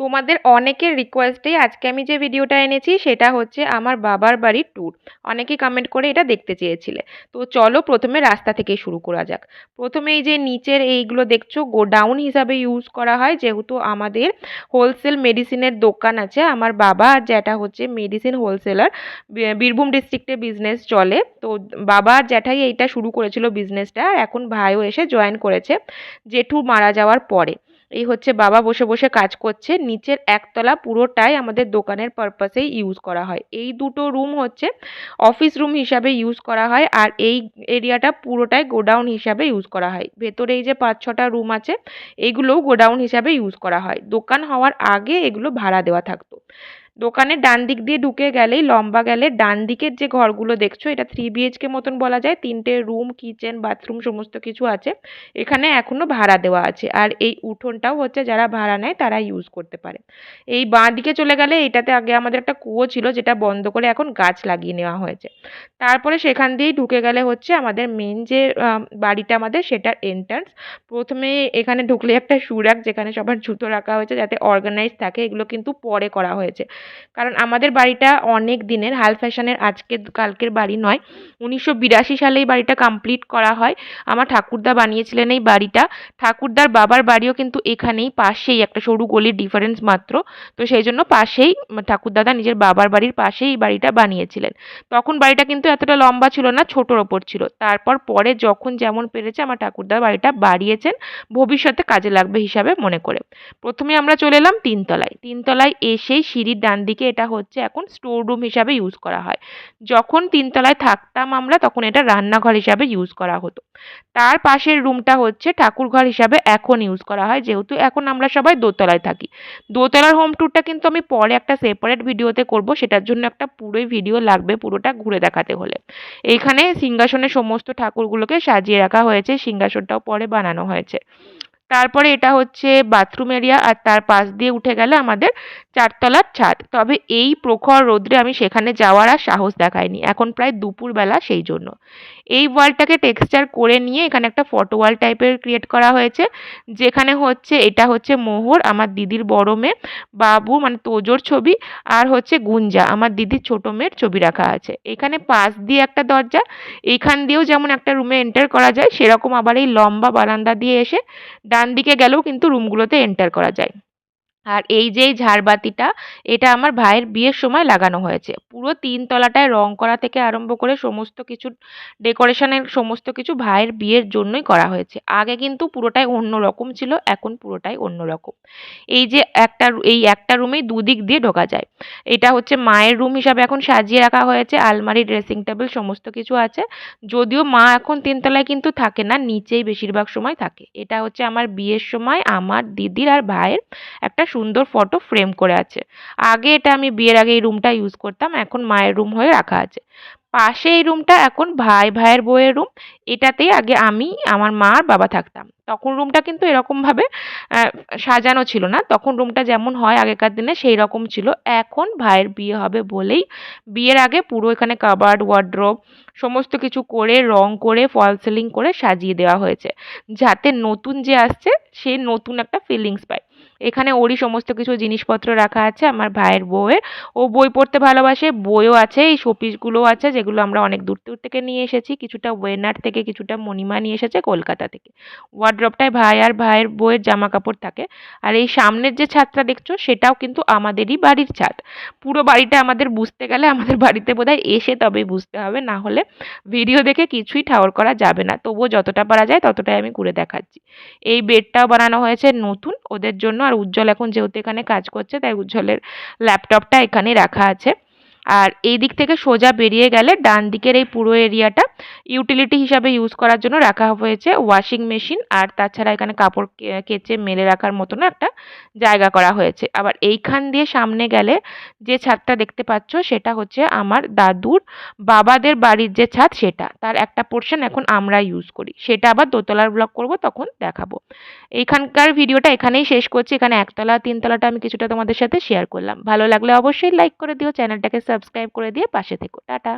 তোমাদের অনেকের রিকোয়েস্টেই আজকে আমি যে ভিডিওটা এনেছি, সেটা হচ্ছে আমার বাবার বাড়ির ট্যুর অনেকে কমেন্ট করে এটা দেখতে চেয়েছিলে। তো চলো প্রথমে রাস্তা থেকেই শুরু করা যাক। প্রথমে এই যে নিচের এইগুলো দেখছ গোডাউন হিসাবে ইউজ করা হয়, যেহেতু আমাদের হোলসেল মেডিসিনের দোকান আছে। আমার বাবা আর জ্যাঠা হচ্ছে মেডিসিন হোলসেলার বীরভূম ডিস্ট্রিক্টে বিজনেস চলে। তো বাবা আর জ্যাঠাই এইটা শুরু করেছিল বিজনেসটা আর এখন ভাইও এসে জয়েন করেছে। জেঠু মারা যাওয়ার পরে। এই হচ্ছে বাবা বসে বসে কাজ করছে। নিচের একতলা পুরোটাই আমাদের দোকানের পারপাসেই ইউজ করা হয়। এই দুটো রুম হচ্ছে অফিস রুম হিসাবে ইউজ করা হয় আর এই এরিয়াটা পুরোটাই গোডাউন হিসাবে ইউজ করা হয়। ভেতরে এই যে পাঁচ ছটা রুম আছে, এগুলোও গোডাউন হিসাবে ইউজ করা হয়। দোকান হওয়ার আগে এগুলো ভাড়া দেওয়া থাকতো। দোকানের ডান দিক দিয়ে ঢুকে গেলেই, লম্বা গেলে ডান দিকের যে ঘরগুলো দেখছ, এটা থ্রি বিএইচকে মতন বলা যায়, তিনটে রুম কিচেন বাথরুম সমস্ত কিছু আছে। এখানে এখনও ভাড়া দেওয়া আছে। আর এই উঠোনটাও হচ্ছে যারা ভাড়া নেয়, তারা ইউজ করতে পারে। এই বাঁ দিকে চলে গেলে এটাতে আগে আমাদের একটা কুয়ো ছিল, যেটা বন্ধ করে এখন গাছ লাগিয়ে নেওয়া হয়েছে। তারপরে সেখান দিয়েই ঢুকে গেলে হচ্ছে আমাদের মেন যে বাড়িটা আমাদের, সেটার এন্ট্রান্স প্রথমে এখানে ঢুকলে একটা সুরাক, যেখানে সবার জুতো রাখা হয়েছে, যাতে অর্গানাইজ থাকে, এগুলো কিন্তু পরে করা হয়েছে। কারণ আমাদের বাড়িটা অনেক দিনের, হাল ফ্যাশনের আজকের কালকের বাড়ি নয়। উনিশশো বিরাশি সালে এই বাড়িটা কমপ্লিট করা হয়। আমার ঠাকুরদা বানিয়েছিলেন এই বাড়িটা। ঠাকুরদার বাবার বাড়িও কিন্তু এখানেই পাশেই, একটা সরু গলির ডিফারেন্স মাত্র। তো সেই জন্য পাশেই ঠাকুরদাদা নিজের বাবার বাড়ির পাশেই এই বাড়িটা বানিয়েছিলেন। তখন বাড়িটা কিন্তু এতটা লম্বা ছিল না, ছোটোর ওপর ছিল। তারপর পরে যখন যেমন পেরেছে আমার ঠাকুরদা বাড়িটা বাড়িয়েছেন, ভবিষ্যতে কাজে লাগবে হিসাবে মনে করে। প্রথমে আমরা চলে এলাম তিনতলায়। তিনতলায় এসেই সিঁড়ির ডান দিকে এটা হচ্ছে এখন স্টোর রুম হিসাবে ইউজ করা হয়। যখন তিনতলায় থাকতাম আমরা তখন এটা রান্নাঘর হিসাবে ইউজ করা হতো। তার পাশের রুমটা হচ্ছে ঠাকুরঘর হিসাবে এখন ইউজ করা হয়। যেহেতু এখন আমরা সবাই দোতলায় থাকি। দোতলার হোম ট্যুরটা কিন্তু আমি পরে একটা সেপারেট ভিডিওতে করব। সেটার জন্য একটা পুরোই ভিডিও লাগবে পুরোটা ঘুরে দেখাতে হলে। এইখানে সিংহাসনের সমস্ত ঠাকুরগুলোকে সাজিয়ে রাখা হয়েছে। সিংহাসনটাও পরে বানানো হয়েছে। তারপরে এটা হচ্ছে বাথরুম এরিয়া আর তার পাশ দিয়ে উঠে গেলে আমাদের চারতলার ছাদ। তবে এই প্রখর রৌদ্রে আমি সেখানে যাওয়ার আর সাহস দেখাইনি। এখন প্রায় দুপুরবেলা সেই জন্য। এই ওয়ালটাকে টেক্সচার করে নিয়ে এখানে একটা ফটো ওয়াল টাইপের ক্রিয়েট করা হয়েছে, যেখানে হচ্ছে এটা হচ্ছে মোহর, আমার দিদির বড় মেয়ে, বাবু মানে তোজোর ছবি আর হচ্ছে গুঞ্জা, আমার দিদির ছোটো মেয়ের ছবি রাখা আছে। এখানে পাশ দিয়ে একটা দরজা এইখান দিয়েও যেমন একটা রুমে এন্টার করা যায়, সেরকম আবার এই লম্বা বারান্দা দিয়ে এসে ডান দিকে গেলেও কিন্তু রুমগুলোতে এন্টার করা যায়। আর এই যে ঝাড়বাতিটা, এটা আমার ভাইয়ের বিয়ের সময় লাগানো হয়েছে। পুরো তিন তলাটায় রং করা থেকে আরম্ভ করে সমস্ত কিছু, ডেকোরেশনের সমস্ত কিছু ভাইয়ের বিয়ের জন্যই করা হয়েছে। আগে কিন্তু পুরোটাই অন্য রকম ছিল, এখন পুরোটাই অন্য রকম এই যে একটা, এই একটা রুমেই দুদিক দিয়ে ঢোকা যায়। এটা হচ্ছে মায়ের রুম হিসাবে এখন সাজিয়ে রাখা হয়েছে, আলমারি, ড্রেসিং টেবিল, সমস্ত কিছু আছে। যদিও মা এখন তিনতলায় কিন্তু থাকে না, নিচেই বেশিরভাগ সময় থাকে। এটা হচ্ছে আমার বিয়ের সময় আমার দিদির আর ভাইয়ের একটা সুন্দর ফটো ফ্রেম করে আছে। আগে এটা আমি বিয়ের আগে এই রুমটা ইউজ করতাম, এখন মায়ের রুম হয়ে রাখা আছে। পাশে এই রুমটা এখন ভাই, ভাইয়ের বউয়ের রুম এটাতেই আগে আমি, আমার মা আর বাবা থাকতাম। তখন রুমটা কিন্তু এরকমভাবে সাজানো ছিল না। তখন রুমটা যেমন হয় আগেকার দিনে সেই রকম ছিল। এখন ভাইয়ের বিয়ে হবে বলেই বিয়ের আগে পুরো এখানে কাবার্ড ওয়ার্ড্রোব সমস্ত কিছু করে, রং করে ফল সিলিং করে সাজিয়ে দেওয়া হয়েছে। যাতে নতুন যে আসছে, সে নতুন একটা ফিলিংস পায়। এখানে ওরই সমস্ত কিছু জিনিসপত্র রাখা আছে আমার ভাইয়ের বউয়ের। ও বই পড়তে ভালোবাসে, বইও আছে, এই শোপিসগুলোও আছে যেগুলো আমরা অনেক দূর দূর থেকে নিয়ে এসেছি। কিছুটা ওয়েনার থেকে, কিছুটা মণিমা নিয়ে এসেছে কলকাতা থেকে। ওয়ার্ড্রপটায় ভাই আর ভাইয়ের বউয়ের জামা কাপড় থাকে। আর এই সামনের যে ছাদটা দেখছ, সেটাও কিন্তু আমাদেরই বাড়ির ছাদ। পুরো বাড়িটা আমাদের বুঝতে গেলে আমাদের বাড়িতে বোধহয় এসে তবেই বুঝতে হবে, না হলে ভিডিও দেখে কিছুই ঠাওর করা যাবে না। তবুও যতটা পারা যায় ততটাই আমি ঘুরে দেখাচ্ছি। এই বেডটাও বানানো হয়েছে নতুন, ওদের জন্য আর উজ্জ্বল এখন যেহেতু এখানে কাজ করছে তাই উজ্জ্বলের ল্যাপটপটা এখানে রাখা আছে। আর এই দিক থেকে সোজা বেরিয়ে গেলে ডান দিকের এই পুরো এরিয়াটা ইউটিলিটি হিসাবে ইউজ করার জন্য রাখা হয়েছে ওয়াশিং মেশিন আর তাছাড়া এখানে কাপড় কেচে মেলে রাখার মতনও একটা জায়গা করা হয়েছে। আবার এইখান দিয়ে সামনে গেলে যে ছাদটা দেখতে পাচ্ছ সেটা হচ্ছে আমার দাদুর বাবাদের বাড়ির যে ছাদ সেটা। তার একটা পোর্শন এখন আমরা ইউজ করি। সেটা আবার দোতলার ব্লগ করব, তখন দেখাবো। এইখানকার ভিডিওটা এখানেই শেষ করছি। এখানে একতলা, তিনতলাটা আমি কিছুটা তোমাদের সাথে শেয়ার করলাম। ভালো লাগলে অবশ্যই লাইক করে দিও চ্যানেলটাকে সাবস্ক্রাইব করে দিয়ে পাশে থেকো। টাটা।